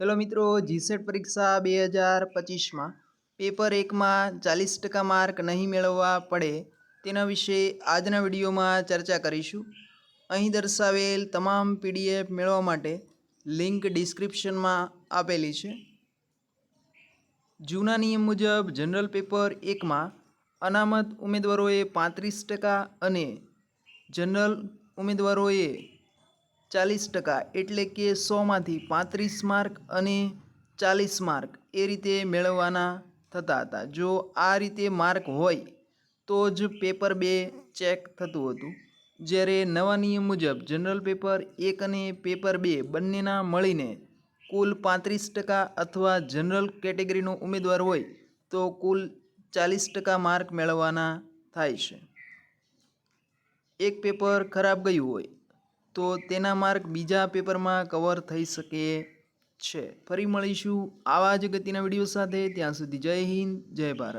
Hello મિત્રો GSET પરીક્ષા બે હજાર પચીસમાં પેપર એકમાં ચાલીસ ટકા માર્ક નહીં મેળવવા પડે તેના વિશે આજના વિડીયોમાં ચર્ચા કરીશું. અહીં દર્શાવેલ તમામ પીડીએફ મેળવવા માટે લિંક ડિસ્ક્રિપ્શનમાં આપેલી છે. જૂના નિયમ મુજબ જનરલ પેપર એકમાં અનામત ઉમેદવારોએ પાંત્રીસ ટકા અને જનરલ ઉમેદવારોએ ચાલીસ ટકા એટલે કે સોમાંથી પાંત્રીસ માર્ક અને ચાલીસ માર્ક એ રીતે મેળવવાના થતા હતા. જો આ રીતે માર્ક હોય તો જ પેપર બે ચેક થતું હતું. જ્યારે નવા નિયમ મુજબ જનરલ પેપર એક અને પેપર બે બંનેના મળીને કુલ પાંત્રીસ ટકા અથવા જનરલ કેટેગરીનો ઉમેદવાર હોય તો કુલ ચાલીસ ટકા માર્ક મેળવવાના થાય છે. એક પેપર ખરાબ ગયું હોય તો તેના માર્ક બીજા પેપરમાં કવર થઈ શકે છે. ફરી મળીશું આવા જ ગતિના વીડિયો સાથે. ત્યાં સુધી જય હિન્દ, જય ભારત.